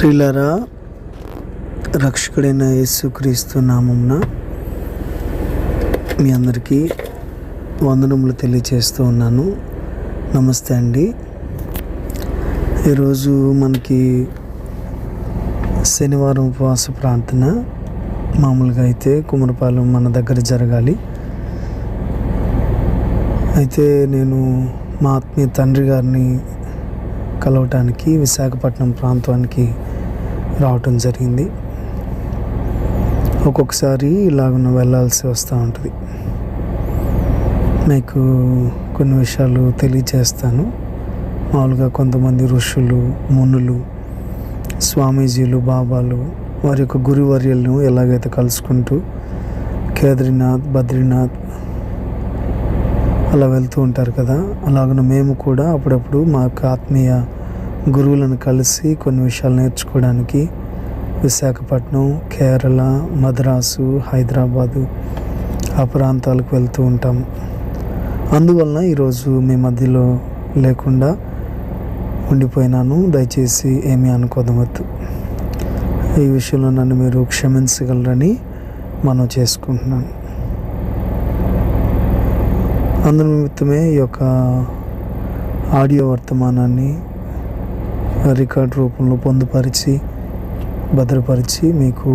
ప్రియులరా రక్షకుడైన యేసుక్రీస్తు నామంన మీ అందరికీ వందనములు తెలియచేస్తూ ఉన్నాను. నమస్తే అండి. ఈరోజు మనకి శనివారం ఉపవాస ప్రార్థన మామూలుగా అయితే కుమరపాలెం మన దగ్గర జరగాలి. అయితే నేను మా ఆత్మీయ తండ్రి గారిని కలవటానికి విశాఖపట్నం ప్రాంతానికి రావటం జరిగింది. ఒక్కొక్కసారి ఇలాగ వెళ్ళాల్సి వస్తూ ఉంటుంది. మీకు కొన్ని విషయాలు తెలియచేస్తాను మామూలుగా కొంతమంది ఋషులు మునులు స్వామీజీలు బాబాలు వారి యొక్క గురువర్యులను ఎలాగైతే కలుసుకుంటూ కేదార్నాథ్ బద్రీనాథ్ అలా వెళ్తూ ఉంటారు కదా అలాగనే మేము కూడా అప్పుడప్పుడు మా యొక్క ఆత్మీయ గురువులను కలిసి కొన్ని విషయాలు నేర్చుకోవడానికి విశాఖపట్నం కేరళ మద్రాసు హైదరాబాదు ఆ ప్రాంతాలకు వెళ్తూ ఉంటాం. అందువలన ఈరోజు మీ మధ్యలో లేకుండా ఉండిపోయినాను. దయచేసి ఏమీ అనుకోదవద్దు ఈ విషయంలో నన్ను మీరు క్షమించగలరని మనం చేసుకుంటున్నాను. అందు నిమిత్తమే ఈ యొక్క ఆడియో వర్తమానాన్ని రికార్డ్ రూపంలో పొందుపరిచి భద్రపరిచి మీకు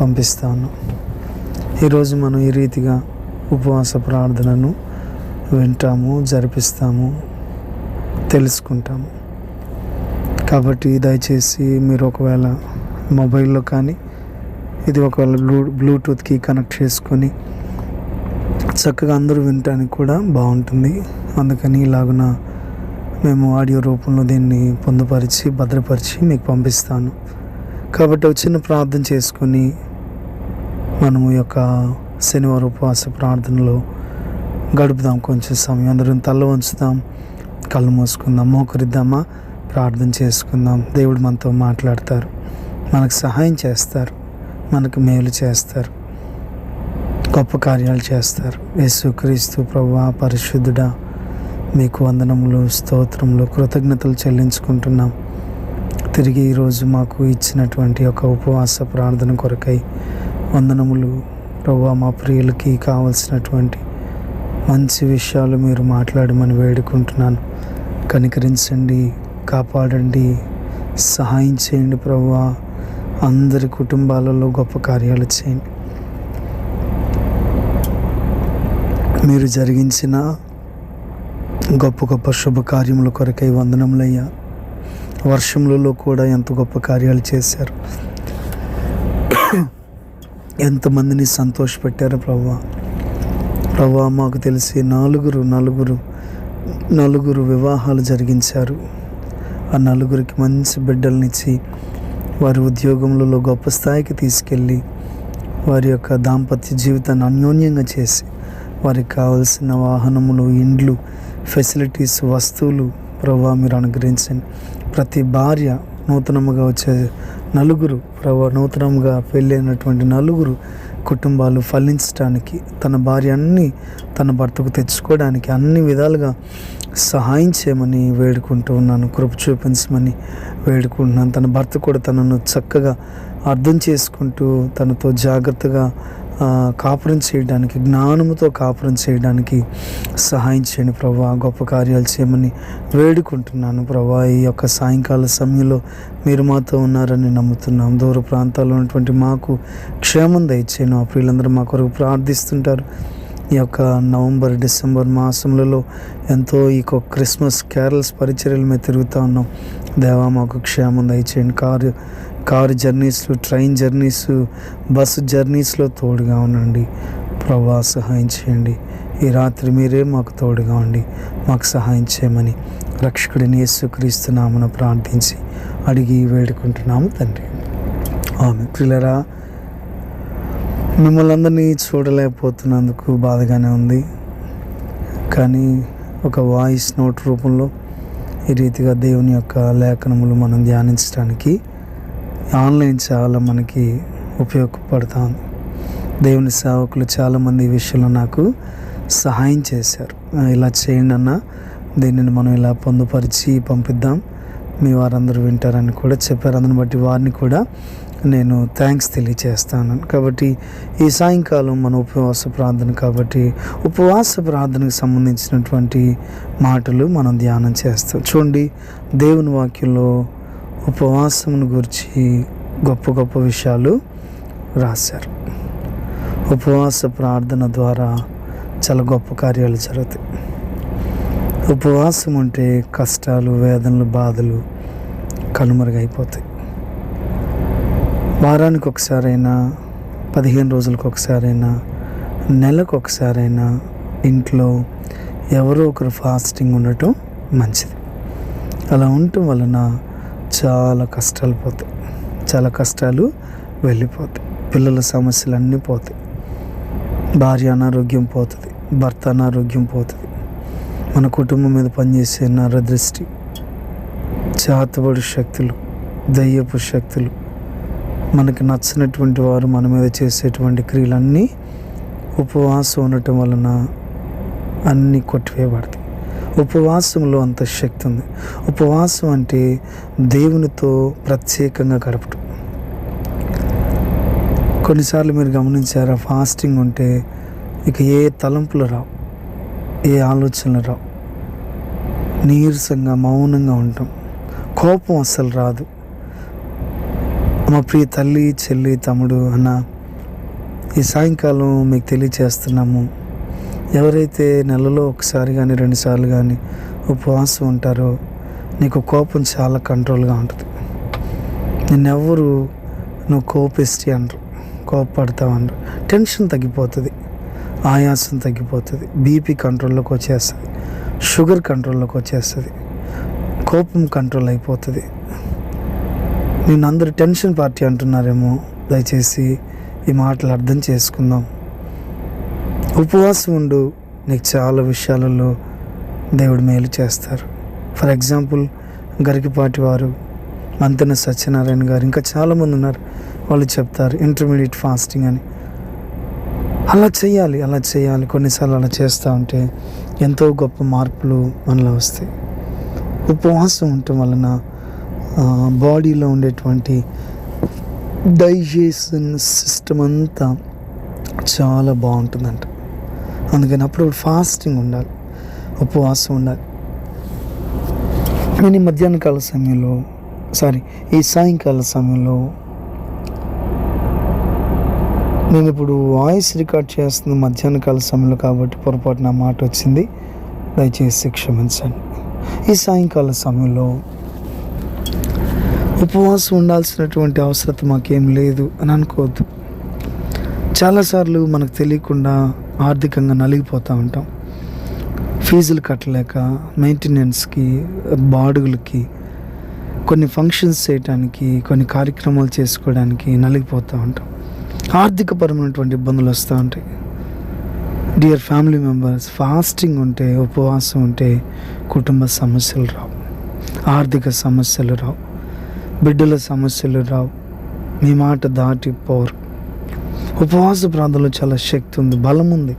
పంపిస్తాను. ఈరోజు మనం ఈ రీతిగా ఉపవాస ప్రార్థనను వింటాము జరిపిస్తాము తెలుసుకుంటాము. కాబట్టి దయచేసి మీరు ఒకవేళ మొబైల్లో కానీ ఇది ఒకవేళ బ్లూ బ్లూటూత్కి కనెక్ట్ చేసుకొని చక్కగా అందరూ వినటానికి కూడా బాగుంటుంది. అందుకని ఇలాగున మేము ఆడియో రూపంలో దీన్ని పొందుపరిచి భద్రపరిచి మీకు పంపిస్తాను. కాబట్టి చిన్న ప్రార్థన చేసుకుని మనము యొక్క శనివారం ఉపవాస ప్రార్థనలో గడుపుదాం కొంచెం సమయం. అందరం తల్ల ఉంచుదాం కళ్ళు మూసుకుందాం మోకరిద్దామా? ప్రార్థన చేసుకుందాం. దేవుడు మనతో మాట్లాడతారు. మనకు సహాయం చేస్తారు. మనకు మేలు చేస్తారు. గొప్ప కార్యాలు చేస్తారు. యేసుక్రీస్తు ప్రభా పరిశుద్ధుడా మీకు వందనములు స్తోత్రములు కృతజ్ఞతలు చెల్లించుకుంటున్నాం. తిరిగి ఈరోజు మాకు ఇచ్చినటువంటి ఒక ఉపవాస ప్రార్థన కొరకై వందనములు ప్రభా మా ప్రియులకి కావలసినటువంటి మంచి విషయాలు మీరు మాట్లాడమని వేడుకుంటున్నాను. కనికరించండి కాపాడండి సహాయం చేయండి ప్రభా అందరి కుటుంబాలలో గొప్ప కార్యాలు చేయండి. మీరు జరిగించిన గొప్ప గొప్ప శుభకార్యముల కొరకై వందనములయ్యా. వర్షములలో కూడా ఎంత గొప్ప కార్యాలు చేశారు. ఎంతమందిని సంతోషపెట్టారు ప్రభా. ప్రభా మాకు తెలిసి నాలుగురు నలుగురు నలుగురు వివాహాలు జరిగించారు. ఆ నలుగురికి మంచి బిడ్డలనిచ్చి వారి ఉద్యోగంలో గొప్ప స్థాయికి తీసుకెళ్ళి వారి యొక్క దాంపత్య జీవితాన్ని అన్యోన్యంగా చేసి వారికి కావలసిన వాహనములు ఇండ్లు ఫెసిలిటీస్ వస్తువులు ప్రభా మీరు అనుగ్రహించండి. ప్రతి భార్య నూతనముగా వచ్చే నలుగురు ప్రభా నూతనంగా పెళ్ళైనటువంటి నలుగురు కుటుంబాలు ఫలించడానికి తన భార్య అన్ని తన భర్తకు తెచ్చుకోవడానికి అన్ని విధాలుగా సహాయం చేయమని వేడుకుంటూ ఉన్నాను కృప చూపించమని వేడుకుంటున్నాను. తన భర్త కూడా తనను చక్కగా అర్థం చేసుకుంటూ తనతో జాగ్రత్తగా కాపురం చేయడానికి జ్ఞానముతో కాపురం చేయడానికి సహాయం చేయండి ప్రభా. గొప్ప కార్యాలు చేయమని వేడుకుంటున్నాను ప్రభా. ఈ యొక్క సాయంకాల సమయంలో మీరు మాతో ఉన్నారని నమ్ముతున్నాం. దూర ప్రాంతాల్లో ఉన్నటువంటి మాకు క్షేమం దయచేయను ఆ ప్రియులందరూ మా కొరకు ప్రార్థిస్తుంటారు. ఈ యొక్క నవంబర్ డిసెంబర్ మాసములలో ఎంతో ఈ క్రిస్మస్ క్యారల్స్ పరిచర్యల మీద తిరుగుతూ ఉన్నాం. దేవా మాకు క్షేమం దయచేయండి. కారు కారు జర్నీస్లు ట్రైన్ జర్నీస్ బస్సు జర్నీస్లో తోడుగా ఉండండి. ప్రభా సహాయం చేయండి. ఈ రాత్రి మీరే మాకు తోడుగా ఉండి మాకు సహాయం చేయమని రక్షకుడిని నేసుక్రీస్తున్నామన ప్రార్థించి అడిగి వేడుకుంటున్నాము తండ్రి. ఆమె పిల్లరా మిమ్మల్ని అందరినీ చూడలేకపోతున్నందుకు బాధగానే ఉంది. కానీ ఒక వాయిస్ నోట్ రూపంలో ఈ రీతిగా దేవుని యొక్క లేఖనములు మనం ధ్యానించడానికి ఆన్లైన్ చాలా మనకి ఉపయోగపడుతుంది దేవుని సేవకులు చాలామంది ఈ విషయంలో నాకు సహాయం చేశారు. ఇలా చేయండి అన్న దీనిని మనం ఇలా పొందుపరిచి పంపిద్దాం. మీ వారందరూ వింటారని కూడా చెప్పారు. అందుని బట్టి వారిని కూడా నేను థ్యాంక్స్ తెలియచేస్తాను. కాబట్టి ఈ సాయంకాలం మన ఉపవాస ప్రార్థన కాబట్టి ఉపవాస ప్రార్థనకు సంబంధించినటువంటి మాటలు మనం ధ్యానం చేస్తాం. చూడండి దేవుని వాక్యంలో ఉపవాసమును గురించి గొప్ప గొప్ప విషయాలు రాశారు. ఉపవాస ప్రార్థన ద్వారా చాలా గొప్ప కార్యాలు జరుగుతాయి. ఉపవాసం ఉంటే కష్టాలు వేదనలు బాధలు కనుమరుగైపోతాయి. వారానికి ఒకసారైనా పదిహేను రోజులకు ఒకసారైనా నెలకు ఒకసారైనా ఇంట్లో ఎవరో ఒకరు ఫాస్టింగ్ ఉండటం మంచిది. అలా ఉండటం వలన చాలా కష్టాలు పోతాయి. చాలా కష్టాలు వెళ్ళిపోతాయి. పిల్లల సమస్యలు అన్నీ పోతాయి. భార్య అనారోగ్యం పోతుంది. భర్త అనారోగ్యం పోతుంది. మన కుటుంబం మీద పనిచేసే నరదృష్టి చేతబడి శక్తులు దయ్యపు శక్తులు మనకి నచ్చినటువంటి వారు మన మీద చేసేటువంటి క్రియలన్నీ ఉపవాసం ఉండటం వలన అన్నీ కొట్టివేయబడతాయి. ఉపవాసంలో అంత శక్తి ఉంది. ఉపవాసం అంటే దేవునితో ప్రత్యేకంగా గడపటం. కొన్నిసార్లు మీరు గమనించారా ఫాస్టింగ్ ఉంటే ఇక ఏ తలంపులు రావు ఏ ఆలోచనలు రావు. నీరసంగా మౌనంగా ఉంటాం. కోపం అస్సలు రాదు. మా ప్రియ తల్లి చెల్లి తమ్ముడు అన్న ఈ సాయంకాలం మీకు తెలియచేస్తున్నాము. ఎవరైతే నెలలో ఒకసారి కానీ రెండుసార్లు కానీ ఉపవాసం ఉంటారో నీకు కోపం చాలా కంట్రోల్గా ఉంటుంది. నిన్నెవ్వరు నువ్వు కోపిస్టి అనరు కోపపడతావు అంటారు టెన్షన్ తగ్గిపోతుంది ఆయాసం తగ్గిపోతుంది బీపీ కంట్రోల్లోకి వచ్చేస్తుంది షుగర్ కంట్రోల్లోకి వచ్చేస్తుంది కోపం కంట్రోల్ అయిపోతుంది. నేను అందరు టెన్షన్ పార్టీ అంటున్నారేమో దయచేసి ఈ మాటలు అర్థం చేసుకుందాం. ఉపవాసం ఉండు. నీకు చాలా విషయాలలో దేవుడు మేలు చేస్తారు. ఫర్ ఎగ్జాంపుల్ గరికిపాటి వారు మంతెన సత్యనారాయణ గారు ఇంకా చాలామంది ఉన్నారు. వాళ్ళు చెప్తారు ఇంటర్మీడియట్ ఫాస్టింగ్ అని. అలా చేయాలి అలా చేయాలి కొన్నిసార్లు అలా చేస్తూ ఉంటే ఎంతో గొప్ప మార్పులు మనలో వస్తాయి. ఉపవాసం ఉండటం వలన బాడీలో ఉండేటువంటి డైజెషన్ సిస్టమ్ అంతా చాలా బాగుంటుందంట. అందుకని అప్పుడు ఫాస్టింగ్ ఉండాలి ఉపవాసం ఉండాలి. నేను ఈ మధ్యాహ్న కాల సమయంలో సారీ ఈ సాయంకాల సమయంలో నేను ఇప్పుడు వాయిస్ రికార్డ్ చేస్తుంది మధ్యాహ్న కాల సమయంలో కాబట్టి పొరపాటు నా మాట వచ్చింది. దయచేసి క్షమించండి. ఈ సాయంకాల సమయంలో ఉపవాసం ఉండాల్సినటువంటి అవసరత మాకేం లేదు అని అనుకోవద్దు. చాలాసార్లు మనకు తెలియకుండా ఆర్థికంగా నలిగిపోతూ ఉంటాం. ఫీజులు కట్టలేక మెయింటెనెన్స్కి బాడుగులకి కొన్ని ఫంక్షన్స్ చేయడానికి కొన్ని కార్యక్రమాలు చేసుకోవడానికి నలిగిపోతూ ఉంటాం. ఆర్థికపరమైనటువంటి ఇబ్బందులు వస్తూ ఉంటాయి. డియర్ ఫ్యామిలీ మెంబర్స్ ఫాస్టింగ్ ఉంటే ఉపవాసం ఉంటే కుటుంబ సమస్యలు రావు. ఆర్థిక సమస్యలు రావు. బిడ్డల సమస్యలు రావు. మీ మాట దాటిపోరు ఉపవాస ప్రాంతంలో చాలా శక్తి ఉంది బలం ఉంది.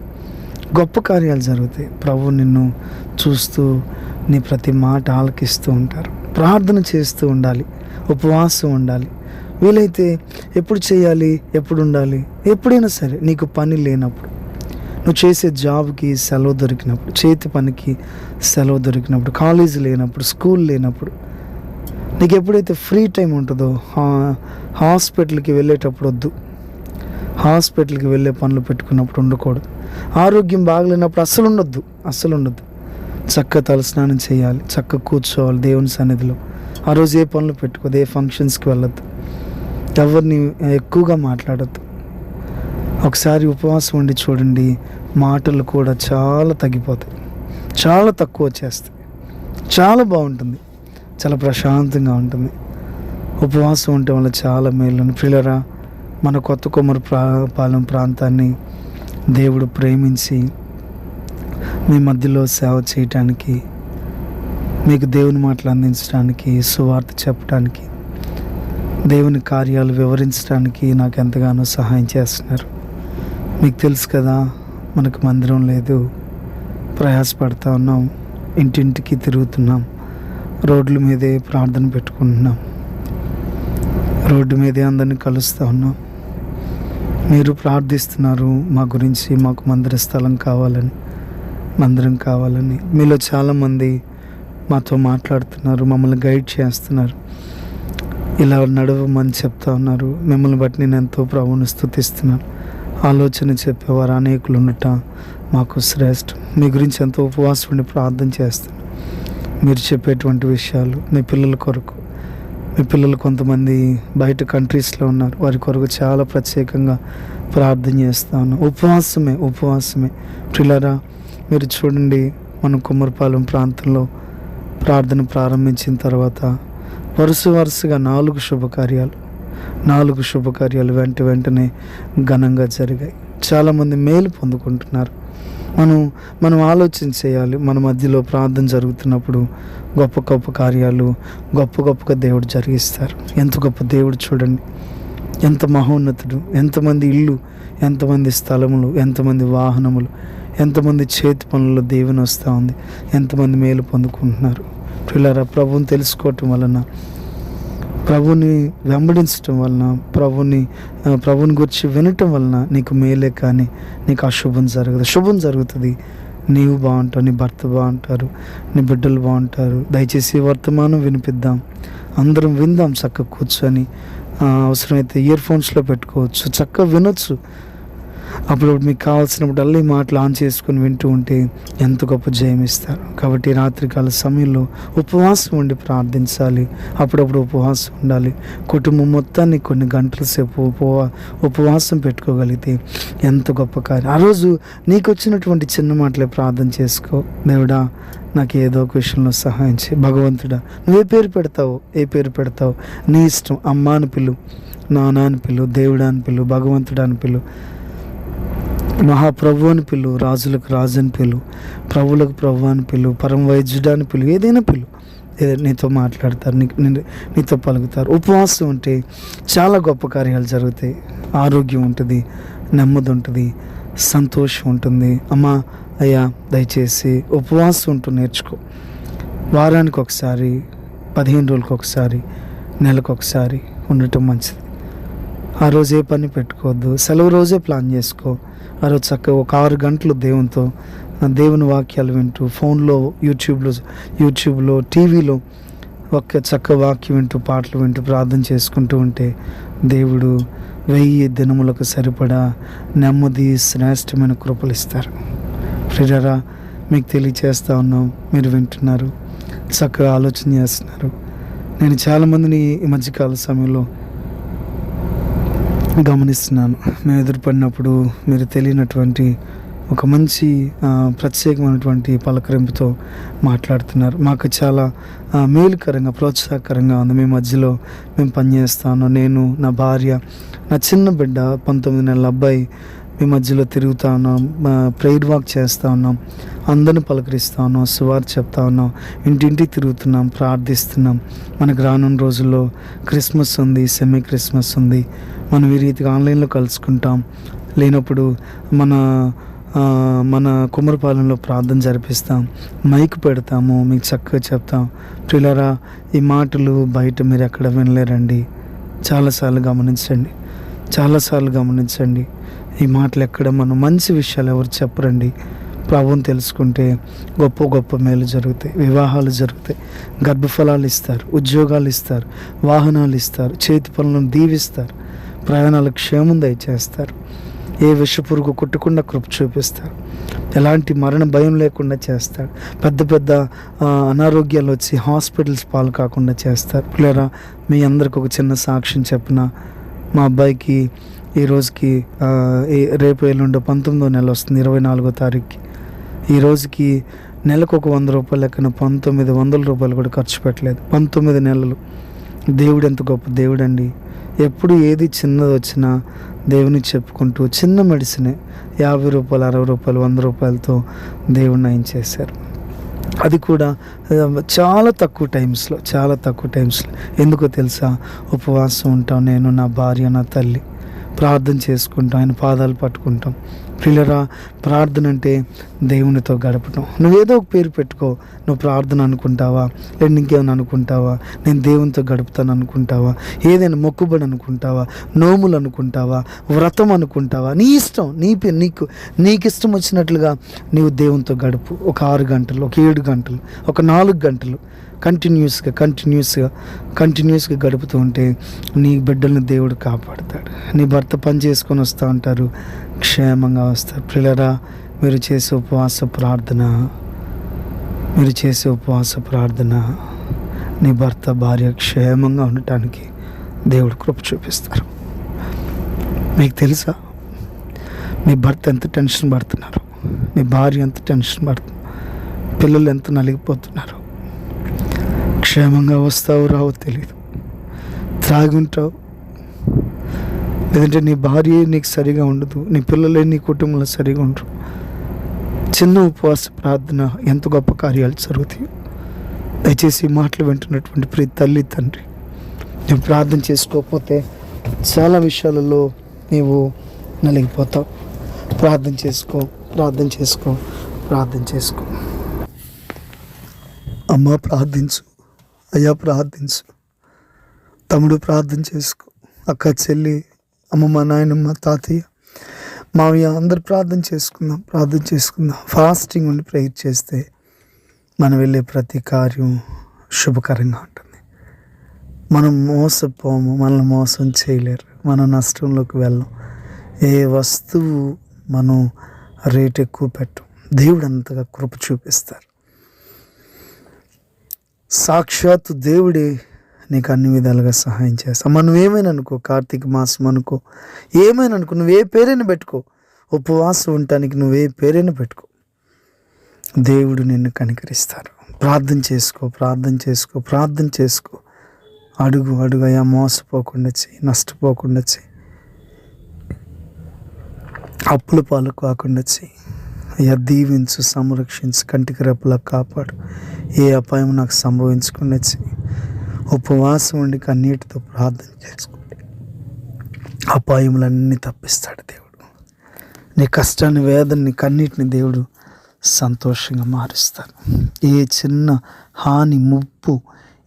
గొప్ప కార్యాలు జరుగుతాయి. ప్రభు నిన్ను చూస్తూ నీ ప్రతి మాట ఆలకిస్తూ ఉంటారు. ప్రార్థన చేస్తూ ఉండాలి. ఉపవాసం ఉండాలి. వీలైతే ఎప్పుడు చేయాలి ఎప్పుడు ఉండాలి ఎప్పుడైనా సరే నీకు పని లేనప్పుడు నువ్వు చేసే జాబ్కి సెలవు దొరికినప్పుడు చేతి పనికి సెలవు దొరికినప్పుడు కాలేజీ లేనప్పుడు స్కూల్ లేనప్పుడు నీకు ఎప్పుడైతే ఫ్రీ టైం ఉంటుందో హాస్పిటల్కి వెళ్ళేటప్పుడు వద్దు. హాస్పిటల్కి వెళ్ళే పనులు పెట్టుకున్నప్పుడు ఉండకూడదు. ఆరోగ్యం బాగలేనప్పుడు అస్సలు ఉండొద్దు. అస్సలు ఉండొద్దు. చక్క తలస్నానం చేయాలి చక్క కూర్చోవాలి దేవుని సన్నిధిలో. ఆ రోజు ఏ పనులు పెట్టుకోదు ఏ ఫంక్షన్స్కి వెళ్ళొద్దు. ఎవరిని ఎక్కువగా మాట్లాడద్దు. ఒకసారి ఉపవాసం ఉండి చూడండి మాటలు కూడా చాలా తగ్గిపోతాయి. చాలా తక్కువ వచ్చేస్తాయి. చాలా బాగుంటుంది. చాలా ప్రశాంతంగా ఉంటుంది. ఉపవాసం ఉండటం వల్ల చాలా మేలు ఫిలరా మన కొత్త కొమ్మరి ప్రా పాలెం ప్రాంతాన్ని దేవుడు ప్రేమించి మీ మధ్యలో సేవ చేయటానికి మీకు దేవుని మాటలు అందించడానికి సువార్త చెప్పడానికి దేవుని కార్యాలు వివరించడానికి నాకు ఎంతగానో సహాయం చేస్తున్నారు. మీకు తెలుసు కదా మనకు మందిరం లేదు. ప్రయాసపడతా ఉన్నాం. ఇంటింటికి తిరుగుతున్నాం. రోడ్ల మీదే ప్రార్థన పెట్టుకుంటున్నాం. రోడ్డు మీదే అందరిని కలుస్తూ ఉన్నాం. మీరు ప్రార్థిస్తున్నారు మా గురించి మాకు మందిర స్థలం కావాలని మందిరం కావాలని. మీలో చాలామంది మాతో మాట్లాడుతున్నారు మమ్మల్ని గైడ్ చేస్తున్నారు. ఇలా నడవమని చెప్తా ఉన్నారు. మిమ్మల్ని బట్టి నేను ఎంతో ప్రభుని స్థుతిస్తున్నాను. ఆలోచన చెప్పేవారు అనేకులు ఉండట మాకు శ్రేష్టం. మీ గురించి ఎంతో ఉపవాసం ఉండి ప్రార్థన చేస్తాను మీరు చెప్పేటువంటి విషయాలు మీ పిల్లల కొరకు మీ పిల్లలు కొంతమంది బయట కంట్రీస్లో ఉన్నారు. వారి కొరకు చాలా ప్రత్యేకంగా ప్రార్థన చేస్తాను ఉపవాసమే ఉపవాసమే. పిల్లరా మీరు చూడండి మన కుమ్మరిపాలెం ప్రాంతంలో ప్రార్థన ప్రారంభించిన తర్వాత వరుస వరుసగా నాలుగు శుభకార్యాలు నాలుగు శుభకార్యాలు వెంట వెంటనే ఘనంగా జరిగాయి. చాలామంది మేలు పొందుకుంటున్నారు. మనం మనం ఆలోచన చేయాలి మన మధ్యలో ప్రార్థన జరుగుతున్నప్పుడు గొప్ప గొప్ప కార్యాలు గొప్ప గొప్పగా దేవుడు జరిగిస్తారు. ఎంత గొప్ప దేవుడు చూడండి. ఎంత మహోన్నతుడు. ఎంతమంది ఇల్లు ఎంతమంది స్థలములు ఎంతమంది వాహనములు ఎంతమంది చేతి పనుల్లో దేవుని వస్తూ ఉంది. ఎంతమంది మేలు పొందుకుంటున్నారు. పిల్లరా ప్రభువుని తెలుసుకోవటం వలన ప్రభుని వెంబడించటం వలన ప్రభుని ప్రభుని గురించి వినటం వలన నీకు మేలే కానీ నీకు అశుభం జరగదు. శుభం జరుగుతుంది. నీవు బాగుంటావు నీ భర్త బాగుంటారు నీ బిడ్డలు బాగుంటారు. దయచేసి వర్తమానం వినిపిద్దాం. అందరం విందాం చక్కగా కూర్చొని. అవసరమైతే ఇయర్ ఫోన్స్లో పెట్టుకోవచ్చు. చక్కగా వినొచ్చు. అప్పుడు మీకు కావాల్సినప్పుడల్లా ఈ మాటలు ఆన్ చేసుకుని వింటూ ఉంటే ఎంత గొప్ప జయం ఇస్తారు. కాబట్టి రాత్రికాల సమయంలో ఉపవాసం ఉండి ప్రార్థించాలి. అప్పుడప్పుడు ఉపవాసం ఉండాలి. కుటుంబం మొత్తాన్ని కొన్ని గంటల సేపు ఉపవా ఉపవాసం పెట్టుకోగలిగితే ఎంత గొప్ప కార్యం. ఆ రోజు నీకు వచ్చినటువంటి చిన్న మాటలే ప్రార్థన చేసుకో. దేవుడా నాకు ఏదో ఒక విషయంలో సహాయం చేయి. భగవంతుడా నువ్వే పేరు పెడతావు. ఏ పేరు పెడతావు? నీ ఇష్టం. అమ్మ అని పిలు నాన్న అని పిలు దేవుడా అని పిలు భగవంతుడా అని పిలు. మహాప్రభు అని పిలు రాజులకు రాజు అని పిలు ప్రభువులకు ప్రభు అని పిలు పరమ వైద్యుడు అని పిలు ఏదైనా పిలు ఏదైనా నీతో మాట్లాడతారు నీ నీతో పలుకుతారు. ఉపవాసం ఉంటే చాలా గొప్ప కార్యాలు జరుగుతాయి. ఆరోగ్యం ఉంటుంది నెమ్మది ఉంటుంది సంతోషం ఉంటుంది. అమ్మా అయ్యా దయచేసి ఉపవాసం ఉంటూ నేర్చుకో. వారానికి ఒకసారి పదిహేను రోజులకు ఒకసారి నెలకు ఒకసారి ఉండటం మంచిది. ఆ రోజు ఏ పని పెట్టుకోవద్దు. సెలవు రోజే ప్లాన్ చేసుకో. ఆ రోజు చక్కగా ఒక ఆరు గంటలు దేవునితో దేవుని వాక్యాలు వింటూ ఫోన్లో యూట్యూబ్లో యూట్యూబ్లో టీవీలో ఒక్క చక్క వాక్యం వింటూ పాటలు వింటూ ప్రార్థన చేసుకుంటూ ఉంటే దేవుడు వెయ్యి దినములకు సరిపడా నెమ్మది శ్రేష్టమైన కృపలు ఇస్తారు. ప్రియరా మీకు తెలియచేస్తా ఉన్నాం మీరు వింటున్నారు చక్కగా ఆలోచన చేస్తున్నారు. నేను చాలామందిని ఈ మధ్యకాల సమయంలో గమనిస్తున్నాను. మేము ఎదురుపడినప్పుడు మీరు తెలియనటువంటి ఒక మంచి ప్రత్యేకమైనటువంటి పలకరింపుతో మాట్లాడుతున్నారు. మాకు చాలా మేలుకరంగా ప్రోత్సాహకరంగా ఉంది. మీ మధ్యలో మేము పనిచేస్తాను. నేను నా భార్య నా చిన్న బిడ్డ పంతొమ్మిది నెలల అబ్బాయి మీ మధ్యలో తిరుగుతా ఉన్నాం. ప్రేయర్ వాక్ చేస్తూ ఉన్నాం. అందరిని పలకరిస్తూ ఉన్నాం. సువార్ చెప్తా ఉన్నాం. ఇంటింటికి తిరుగుతున్నాం. ప్రార్థిస్తున్నాం. మనకు రానున్న రోజుల్లో క్రిస్మస్ ఉంది సెమీ క్రిస్మస్ ఉంది. మనం ఈ రీతిగా ఆన్లైన్లో కలుసుకుంటాం. లేనప్పుడు మన మన కుమ్మరపాలెంలో ప్రార్థన జరిపిస్తాం. మైక్ పెడతాము మీకు చక్కగా చెప్తాం. పిల్లరా ఈ మాటలు బయట మీరు ఎక్కడ వినలేరండి. చాలాసార్లు గమనించండి. చాలాసార్లు గమనించండి. ఈ మాటలు ఎక్కడ మనం మంచి విషయాలు ఎవరు చెప్పరండి. ప్రభుని తెలుసుకుంటే గొప్ప గొప్ప మేలు జరుగుతాయి. వివాహాలు జరుగుతాయి. గర్భఫలాలు ఇస్తారు ఉద్యోగాలు ఇస్తారు వాహనాలు ఇస్తారు చేతి పనులను దీవిస్తారు. ప్రయాణాలు క్షేమం దయచేస్తారు. ఏ విషపురుగు కుట్టకుండా కృప చూపిస్తారు. ఎలాంటి మరణ భయం లేకుండా చేస్తారు. పెద్ద పెద్ద అనారోగ్యాలు వచ్చి హాస్పిటల్స్ పాలు కాకుండా చేస్తారు. పిల్లరా మీ అందరికి ఒక చిన్న సాక్ష్యం చెప్పిన? మా అబ్బాయికి ఈ రోజుకి రేపు ఎల్లుండో పంతొమ్మిదో నెల వస్తుంది ఇరవై నాలుగో తారీఖుకి. ఈ రోజుకి నెలకు ఒక వంద రూపాయలు లెక్కన పంతొమ్మిది వందల రూపాయలు కూడా ఖర్చు పెట్టలేదు. పంతొమ్మిది నెలలు. దేవుడు ఎంత గొప్ప దేవుడు అండి ఎప్పుడు ఏది చిన్నది వచ్చినా దేవుని చెప్పుకుంటూ చిన్న మెడిసినే యాభై రూపాయలు అరవై రూపాయలు వంద రూపాయలతో దేవుడిని ఆయన చేశారు. అది కూడా చాలా తక్కువ టైమ్స్లో చాలా తక్కువ టైమ్స్లో. ఎందుకో తెలుసా? ఉపవాసం ఉంటాం నేను నా భార్య నా తల్లి. ప్రార్థన చేసుకుంటాం ఆయన పాదాలు పట్టుకుంటాం. పిల్లరా ప్రార్థన అంటే దేవునితో గడపటం. నువ్వేదో ఒక పేరు పెట్టుకో. నువ్వు ప్రార్థన అనుకుంటావా? లేదు ఇంకేమైనా అనుకుంటావా? నేను దేవునితో గడుపుతాను అనుకుంటావా? ఏదైనా మొక్కుబడి అనుకుంటావా? నోములు అనుకుంటావా? వ్రతం అనుకుంటావా? నీ ఇష్టం నీ నీకు నీకు ఇష్టం వచ్చినట్లుగా నీవు దేవునితో గడుపు. ఒక ఆరు గంటలు ఒక ఏడు గంటలు ఒక నాలుగు గంటలు. కంటిన్యూస్గా కంటిన్యూస్గా కంటిన్యూస్గా గడుపుతూ ఉంటే నీ బిడ్డల్ని దేవుడు కాపాడుతాడు. నీ భర్త పని చేసుకొని వస్తూ ఉంటారు. క్షేమంగా వస్తారు. పిల్లరా మీరు చేసే ఉపవాస ప్రార్థన మీరు చేసే ఉపవాస ప్రార్థన నీ భర్త భార్య క్షేమంగా ఉండటానికి దేవుడు కృప చూపిస్తారు. మీకు తెలుసా? మీ భర్త ఎంత టెన్షన్ పడుతున్నారు? మీ భార్య ఎంత టెన్షన్ పడుతున్నారు పిల్లలు ఎంత నలిగిపోతున్నారు? క్షేమంగా వస్తావు రావు తెలియదు త్రాగుంటావు. లేదంటే నీ భార్య నీకు సరిగా ఉండదు నీ పిల్లలే నీ కుటుంబంలో సరిగా ఉండరు. చిన్న ఉపవాస ప్రార్థన ఎంత గొప్ప కార్యాలు జరుగుతాయి. దయచేసి మాటలు వింటున్నటువంటి ప్రతి తల్లి తండ్రి నువ్వు ప్రార్థన చేసుకోకపోతే చాలా విషయాలలో నీవు నలిగిపోతావు. ప్రార్థన చేసుకో ప్రార్థన చేసుకో ప్రార్థన చేసుకో. అమ్మ ప్రార్థించు. అయ్యా ప్రార్థించు. తమ్ముడు ప్రార్థన చేసుకో. అక్క చెల్లి అమ్మమ్మ నాయనమ్మ తాతయ్య మావయ్య అందరు ప్రార్థన చేసుకుందాం ప్రార్థన చేసుకుందాం. ఫాస్టింగ్ ఉండి ప్రేయర్ చేస్తే మనం వెళ్ళే ప్రతి కార్యం శుభకరంగా ఉంటుంది. మనం మోసపోము మనల్ని మోసం చేయలేరు. మన నష్టంలోకి వెళ్ళం. ఏ వస్తువు మనం రేట్ ఎక్కువ పెట్టం. దేవుడు అంతగా కృప చూపిస్తారు. సాక్షాత్తు దేవుడే నీకు అన్ని విధాలుగా సహాయం చేస్తా మనం ఏమైనా అనుకో కార్తీక మాసం అనుకో ఏమైనా అనుకో నువ్వు ఏ పేరైనా పెట్టుకో ఉపవాసం ఉండటానికి నువ్వే పేరైనా పెట్టుకో. దేవుడు నిన్ను కనికరిస్తారు ప్రార్థన చేసుకో ప్రార్థన చేసుకో ప్రార్థన చేసుకో. అడుగు అడుగు అయ్యా మోసపోకుండా చేయి నష్టపోకుండా చేయి అప్పుల పాలు కాకుండా చేయి అయ్యా దీవించు సంరక్షించు కంటికి రెప్పలా కాపాడు. ఏ అపాయం నాకు సంభవించకుండా ఉపవాసం ఉండి కన్నీటితో ప్రార్థన చేసుకోండి అపాయములన్నీ తప్పిస్తాడు దేవుడు. నీ కష్టాన్ని వేదనని కన్నీటిని దేవుడు సంతోషంగా మారుస్తాడు. ఏ చిన్న హాని ముప్పు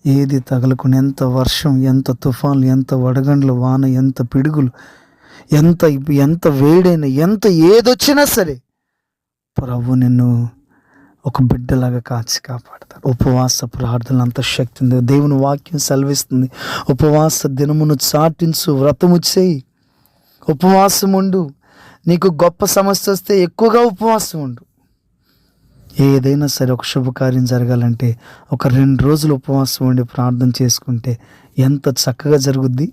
ఏది తగలకుండా ఎంత వర్షం ఎంత తుఫాన్లు ఎంత వడగండ్లు వాన ఎంత పిడుగులు ఎంత ఎంత వేడైన ఎంత ఏదొచ్చినా సరే ప్రభు నిన్ను ఒక బిడ్డలాగా కాచి కాపాడతారు ఉపవాస ప్రార్థనలు అంత శక్తి ఉంది. దేవుని వాక్యం సెలవిస్తుంది. ఉపవాస దినమును చాటించు వ్రతము చేయి. ఉపవాసం ఉండు. నీకు గొప్ప సమస్య వస్తే ఎక్కువగా ఉపవాసం ఉండు. ఏదైనా సరే ఒక శుభకార్యం జరగాలంటే ఒక రెండు రోజులు ఉపవాసం ఉండి ప్రార్థన చేసుకుంటే ఎంత చక్కగా జరుగుద్ది?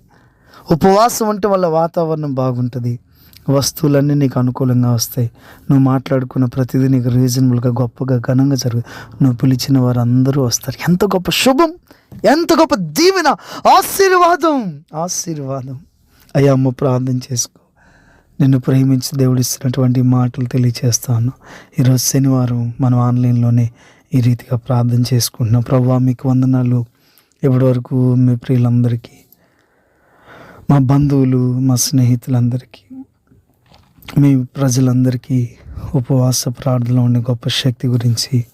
ఉపవాసం ఉంటే వాళ్ళ వాతావరణం బాగుంటుంది. వస్తువులన్నీ నీకు అనుకూలంగా వస్తాయి. నువ్వు మాట్లాడుకున్న ప్రతిదీ నీకు రీజనబుల్గా గొప్పగా ఘనంగా జరుగు. నువ్వు పిలిచిన వారు అందరూ వస్తారు. ఎంత గొప్ప శుభం! ఎంత గొప్ప దీవెన! ఆశీర్వాదం! ఆశీర్వాదం! అయ్యా అమ్మ ప్రార్థన చేసుకో. నిన్ను ప్రేమించి దేవుడు ఇస్తున్నటువంటి మాటలు తెలియచేస్తాను. ఈరోజు శనివారం మనం ఆన్లైన్లోనే ఈ రీతిగా ప్రార్థన చేసుకుంటున్నాం. ప్రభు మీకు వందనాలు. ఇప్పటివరకు మీ ప్రియులందరికీ మా బంధువులు మా స్నేహితులందరికీ మీ ప్రజలందరికీ ఉపవాస ప్రార్థనలో ఉండే గొప్ప శక్తి గురించి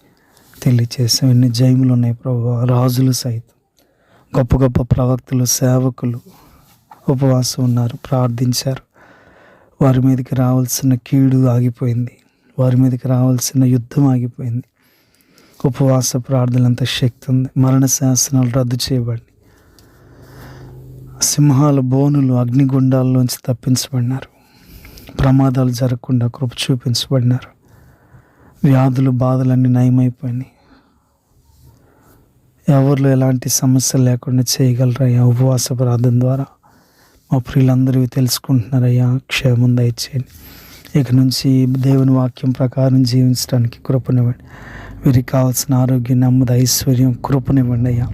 తెలియచేసాం. ఎన్ని జయములు ఉన్నాయి ప్రభు. రాజులు సైతం గొప్ప గొప్ప ప్రవక్తలు సేవకులు ఉపవాసం ఉన్నారు ప్రార్థించారు. వారి మీదకి రావాల్సిన కీడు ఆగిపోయింది. వారి మీదకి రావాల్సిన యుద్ధం ఆగిపోయింది. ఉపవాస ప్రార్థనలంత శక్తి ఉంది. మరణ శాసనాలు రద్దు చేయబడి సింహాల బోనులు అగ్నిగుండాల్లోంచి తప్పించబడినారు. ప్రమాదాలు జరగకుండా కృప చూపించబడినారు. వ్యాధులు బాధలన్నీ నయమైపోయినాయి. ఎవరిలో ఎలాంటి సమస్యలు లేకుండా చేయగలరయ్యా ఉపవాస ప్రార్థన ద్వారా మా ప్రియులందరూ తెలుసుకుంటున్నారయ్యా క్షేమం దయచేయండి. ఇక నుంచి దేవుని వాక్యం ప్రకారం జీవించడానికి కృపనివ్వండి. వీరికి కావాల్సిన ఆరోగ్యం నమ్మద ఐశ్వర్యం కృపనివ్వండి అయ్యా.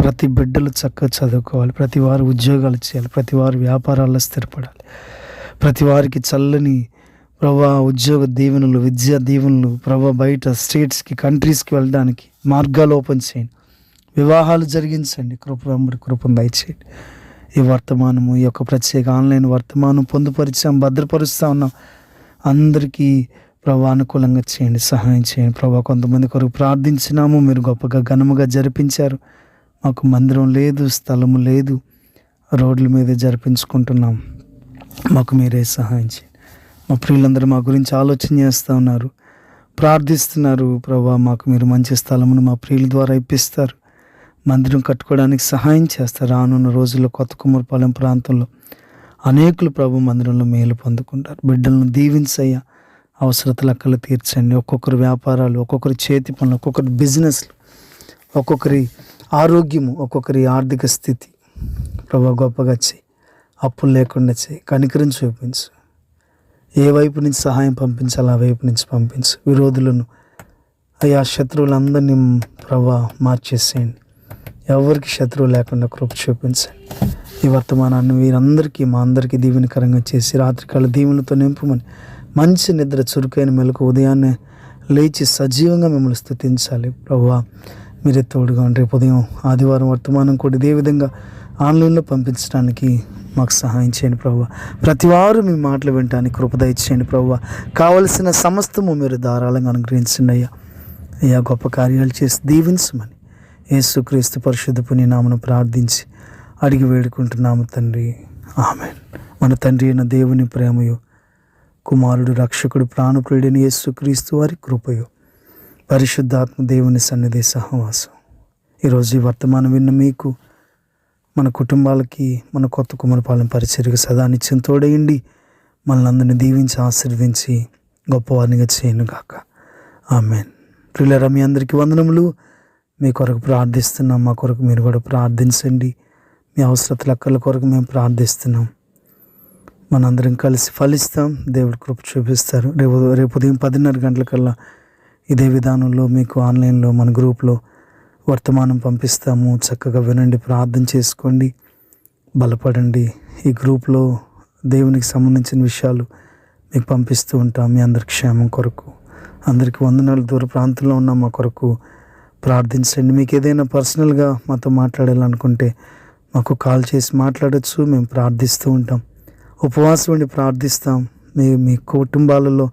ప్రతి బిడ్డలు చక్కగా చదువుకోవాలి. ప్రతి వారు ఉద్యోగాలు చేయాలి. ప్రతి వారు వ్యాపారాల్లో స్థిరపడాలి. ప్రతి వారికి చల్లని ప్రభా ఉద్యోగ దీవెనలు విద్యా దీవెనలు ప్రభా బయట స్టేట్స్కి కంట్రీస్కి వెళ్ళడానికి మార్గాలు ఓపెన్ చేయండి. వివాహాలు జరిగించండి. కృప వెంబడి కృపను దయచేయండి. ఈ వర్తమానము ఈ యొక్క ప్రత్యేక ఆన్లైన్ వర్తమానం పొందుపరిచాం భద్రపరుస్తూ ఉన్నాం. అందరికీ ప్రభా అనుకూలంగా చేయండి సహాయం చేయండి. ప్రభా కొంతమంది కొరకు ప్రార్థించినాము మీరు గొప్పగా ఘనముగా జరిపించారు. మాకు మందిరం లేదు స్థలము లేదు. రోడ్ల మీద జరిపించుకుంటున్నాం. మాకు మీరే సహాయం చేయండి. మా ప్రియులందరూ మా గురించి ఆలోచన చేస్తూ ఉన్నారు. ప్రార్థిస్తున్నారు ప్రభా మాకు మీరు మంచి స్థలమును మా ప్రియుల ద్వారా ఇప్పిస్తారు. మందిరం కట్టుకోవడానికి సహాయం చేస్తారు. రానున్న రోజుల్లో కొత్త కుమ్మరిపాలెం ప్రాంతంలో అనేకులు ప్రభు మందిరంలో మేలు పొందుకుంటారు. బిడ్డలను దీవించయ్యా. అవసరతలు అక్కలు తీర్చండి. ఒక్కొక్కరు వ్యాపారాలు ఒక్కొక్కరి చేతి పనులు ఒక్కొక్కరి బిజినెస్లు ఒక్కొక్కరి ఆరోగ్యము ఒక్కొక్కరి ఆర్థిక స్థితి ప్రభా గొప్పగా చేయి అప్పులు లేకుండా చేయి కనికరం చూపించు. ఏ వైపు నుంచి సహాయం పంపించాలి ఆ వైపు నుంచి పంపించు. విరోధులను అయ్యా శత్రువులందరినీ ప్రభా మార్చేసేయండి. ఎవరికి శత్రువు లేకుండా కృప చూపించండి. ఈ వర్తమానాన్ని వీరందరికీ మా అందరికీ దీవెనకరంగా చేసి రాత్రికాల దీవులతో నింపమని మంచి నిద్ర చురుకైన మెలకు ఉదయాన్నే లేచి సజీవంగా మిమ్మల్ని స్థుతించాలి. ప్రభా మీరే తోడుగా ఉంటే ఉదయం ఆదివారం వర్తమానం కూడా ఇదే విధంగా ఆన్లైన్లో పంపించడానికి మాకు సహాయం చేయండి ప్రభు. ప్రతివారు మీ మాటలు వినటానికి కృపద ఇచ్చేయండి ప్రభు. కావలసిన సమస్తము మీరు ధారాళంగా అనుగ్రహించండి అయ్యా. అయ్యా గొప్ప కార్యాలు చేసి దీవించమని యేసుక్రీస్తు పరిశుద్ధ పుణ్యనామను ప్రార్థించి అడిగి వేడుకుంటున్నాము తండ్రి. ఆమె మన తండ్రి అయిన దేవుని ప్రేమయు కుమారుడు రక్షకుడు ప్రాణప్రియుడైన యేసుక్రీస్తు వారి కృపయు పరిశుద్ధాత్మ దేవుని సన్నిధి సహవాసం. ఈరోజు ఈ వర్తమానం విన్న మీకు మన కుటుంబాలకి మన కొత్త కుమరపాలెం పరిచర్కి సదా నిత్యం తోడయండి. మనల్ని అందరినీ దీవించి ఆశీర్వదించి గొప్పవారినిగా చేయను గాక ఆమెన్. ప్రియులరా మీ అందరికీ వందనములు. మీ కొరకు ప్రార్థిస్తున్నాం. మా కొరకు మీరు కూడా ప్రార్థించండి. మీ అవసరతల అక్కల కొరకు మేము ప్రార్థిస్తున్నాం. మనందరం కలిసి ఫలిస్తాం. దేవుడి కృప చూపిస్తారు. రేపు రేపు ఉదయం పదిన్నర గంటలకల్లా ఇదే విధానంలో మీకు ఆన్లైన్లో మన గ్రూప్లో వర్తమానం పంపిస్తాము. చక్కగా వినండి ప్రార్థన చేసుకోండి బలపడండి. ఈ గ్రూప్లో దేవునికి సంబంధించిన విషయాలు మీకు పంపిస్తూ ఉంటాం మీ అందరి క్షేమం కొరకు. అందరికీ వందనాలు. దూర ప్రాంతంలో ఉన్న మా కొరకు ప్రార్థించండి. మీకు ఏదైనా పర్సనల్గా మాతో మాట్లాడాలనుకుంటే మాకు కాల్ చేసి మాట్లాడచ్చు. మేము ప్రార్థిస్తూ ఉంటాం. ఉపవాసం ఉండి ప్రార్థిస్తాం. మీ మీ కుటుంబాలలో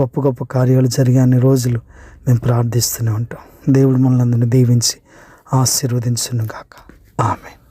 గొప్ప గొప్ప కార్యాలు జరిగే అన్ని రోజులు మేము ప్రార్థిస్తూనే ఉంటాం. దేవుడు మనల్ని అందరినీ దీవించి ఆశీర్వదించును గాక ఆమె